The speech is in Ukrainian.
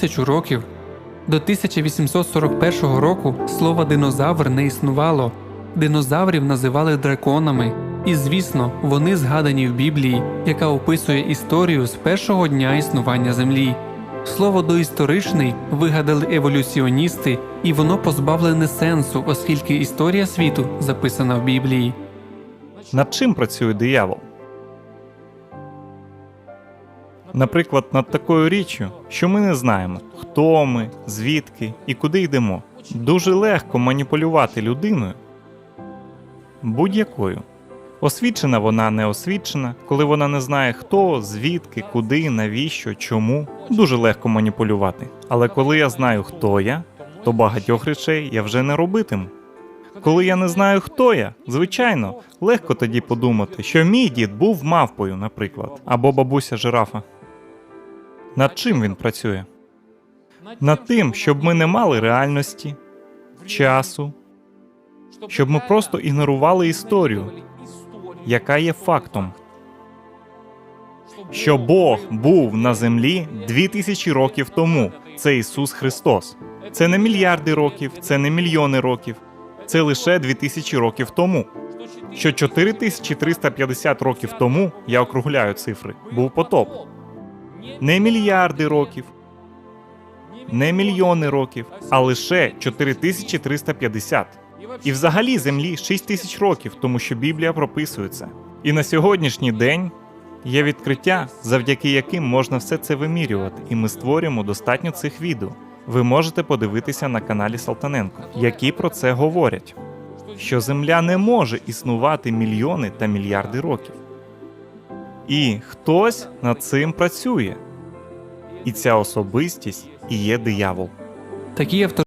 тисячу років. До 1841 року слово динозавр не існувало. Динозаврів називали драконами, і звісно, вони згадані в Біблії, яка описує історію з першого дня існування Землі. Слово доісторичний вигадали еволюціоністи, і воно позбавлене сенсу, оскільки історія світу записана в Біблії. Над чим працює диявол? Наприклад, над такою річчю, що ми не знаємо, хто ми, звідки і куди йдемо. Дуже легко маніпулювати людиною будь-якою. Освічена вона не освічена, коли вона не знає хто, звідки, куди, навіщо, чому. Дуже легко маніпулювати. Але коли я знаю, хто я, то багатьох речей я вже не робитиму. Коли я не знаю, хто я, звичайно, легко тоді подумати, що мій дід був мавпою, наприклад, або бабуся жирафа. Над чим він працює? Над тим, щоб ми не мали реальності, часу, щоб ми просто ігнорували історію, яка є фактом. Що Бог був на землі дві тисячі років тому. Це Ісус Христос. Це не мільярди років, це не мільйони років. Це лише дві тисячі років тому. Що 4350 років тому, я округляю цифри, був потоп. Не мільярди років, не мільйони років, а лише 4350. І взагалі землі 6 тисяч років, тому що Біблія прописує це. І на сьогоднішній день є відкриття, завдяки яким можна все це вимірювати, і ми створюємо достатньо цих відео. Ви можете подивитися на каналі Салтаненко, які про це говорять. Що Земля не може існувати мільйони та мільярди років. І хтось над цим працює. І ця особистість і є диявол. Такі авто